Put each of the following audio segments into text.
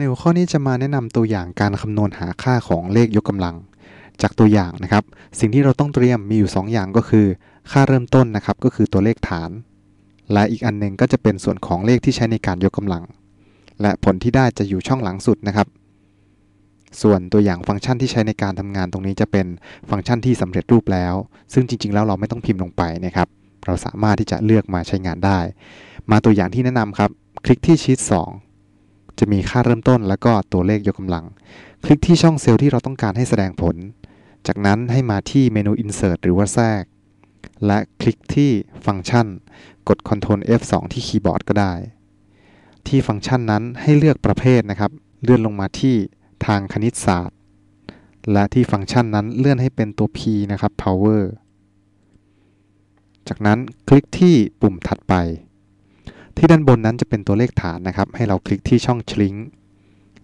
ในหัวข้อนี้จะมาแนะนำตัวอย่างการคำนวณหาค่าของเลขยกกำลัง จากตัวอย่างนะครับ สิ่งที่เราต้องเตรียมมีอยู่ 2 อย่างก็คือ ค่าเริ่มต้นนะครับก็คือตัวเลขฐาน และอีกอันหนึงก็จะเป็นส่วนของเลขที่ใช้ในการยกกำลัง และผลที่ได้จะอยู่ช่องหลังสุดนะครับ ส่วนตัวอย่างฟังก์ชันที่ใช้ในการทำงานตรงนี้จะเป็นฟังก์ชันที่สำเร็จรูปแล้ว ซึ่งจริง ๆ แล้วเราไม่ต้องพิมพ์ลงไปนะครับ เราสามารถที่จะเลือกมาใช้งานได้ มาตัวอย่างที่แนะนำครับ คลิกที่ชีต2 จะมีค่าเริ่มต้นแล้วก็ตัวเลขยกกำลัง คลิกที่ช่องเซลล์ที่เราต้องการให้แสดงผล จากนั้นให้มาที่เมนู Insert หรือว่าแทรก และคลิกที่ฟังก์ชัน กด Ctrl F2 ที่คีย์บอร์ดก็ได้ ที่ฟังก์ชันนั้นให้เลือกประเภทนะครับ เลื่อนลงมาที่ทางคณิตศาสตร์ และที่ฟังก์ชันนั้นเลื่อนให้เป็นตัว P นะครับ Power จากนั้นคลิกที่ปุ่มถัดไป ที่ด้านบนนั้นจะเป็นตัวเลขฐานนะครับ ให้เราคลิกที่ช่อง Shrink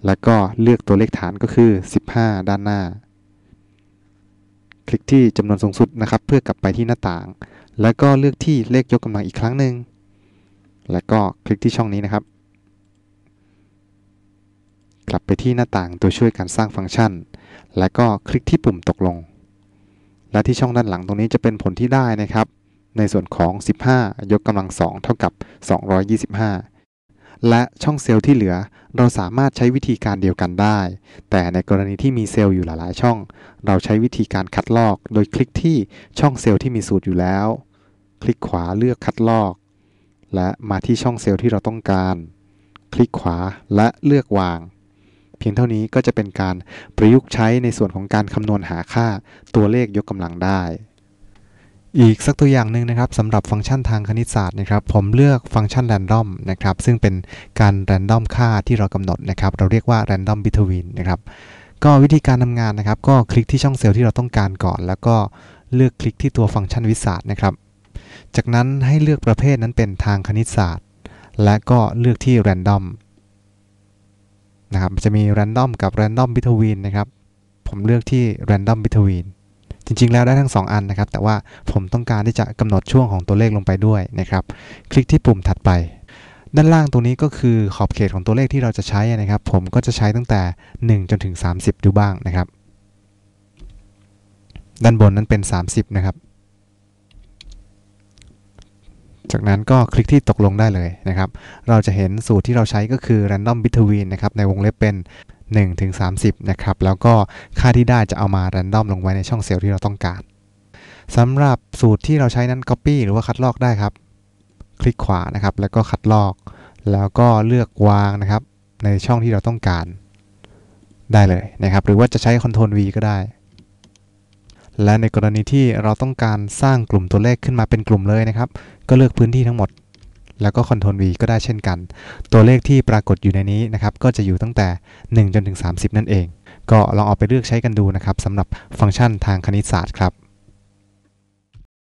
แล้วก็เลือกตัวเลขฐานก็คือ 15 ด้านหน้า คลิกที่จำนวนสูงสุดนะครับ เพื่อกลับไปที่หน้าต่าง แล้วก็เลือกที่เลขยกกำลังอีกครั้งหนึ่งแล้วก็คลิกที่ช่องนี้นะครับ กลับไปที่หน้าต่างตัวช่วยการสร้างฟังก์ชัน แล้วก็คลิกที่ปุ่มตกลง และที่ช่องด้านหลังตรงนี้จะเป็นผลที่ได้นะครับ ในส่วนของ 15 ยกกำลัง2เท่ากับ 225 และช่องเซลล์ที่เหลือเราสามารถใช้วิธีการเดียวกันได้ แต่ในกรณีที่มีเซลล์อยู่หลาย ๆ ช่อง เราใช้วิธีการคัดลอก โดยคลิกที่ช่องเซลล์ที่มีสูตรอยู่แล้ว คลิกขวาเลือกคัดลอก และมาที่ช่องเซลล์ที่เราต้องการ คลิกขวาและเลือกวาง เพียงเท่านี้ก็จะเป็นการประยุกต์ใช้ในส่วนของการคำนวณหาค่าตัวเลขยกกำลังได้ อีกสักตัวอย่างหนึ่งนะครับสำหรับฟังก์ชันทางคณิตศาสตร์นะครับผมเลือกฟังก์ชัน random นะครับซึ่งเป็นการ random ค่าที่เรากำหนดนะครับเราเรียกว่า random between นะครับก็วิธีการทำงานนะครับก็คลิกที่ช่องเซลล์ที่เราต้องการก่อน แล้วก็เลือกคลิกที่ตัวฟังก์ชันวิสาสนะครับจากนั้นให้เลือกประเภทนั้นเป็นทางคณิตศาสตร์ และก็เลือกที่ random นะครับจะมี random กับ random between นะครับผมเลือกที่ random between จริงๆ แล้วได้ทั้ง 2 อันนะครับ แต่ว่าผมต้องการที่จะกำหนดช่วงของตัวเลขลงไปด้วยนะครับ คลิกที่ปุ่มถัดไป ด้านล่างตรงนี้ก็คือขอบเขตของตัวเลขที่เราจะใช้นะครับ ผมก็จะใช้ตั้งแต่ 1 จนถึง 30 ดูบ้างนะครับ ด้านบนนั้นเป็น 30 นะครับ จากนั้นก็คลิกที่ตกลงได้เลยนะครับ เราจะเห็นสูตรที่เราใช้ก็คือ random between นะครับ ในวงเล็บเป็น 1ถึง30 นะครับ แล้วก็ค่าที่ได้จะเอามา random ลงไว้ในช่องเซลล์ที่เราต้องการสำหรับสูตรที่เราใช้นั้น copy หรือว่าคัดลอกได้ครับ คลิกขวานะครับ แล้วก็คัดลอก แล้วก็เลือกวางนะครับ ในช่องที่เราต้องการได้เลยนะครับ หรือว่าจะใช้ Ctrl V ก็ได้ และในกรณีที่เราต้องการสร้างกลุ่มตัวเลขขึ้นมาเป็นกลุ่มเลยนะครับ ก็เลือกพื้นที่ทั้งหมด แล้วก็ Ctrl V ก็ได้เช่นกัน ตัวเลขที่ปรากฏอยู่ในนี้นะครับ ก็จะอยู่ตั้งแต่ 1 จนถึง 30 นั่นเอง ก็ลองเอาไปเลือกใช้กันดูนะครับสำหรับฟังก์ชันทางคณิตศาสตร์ครับ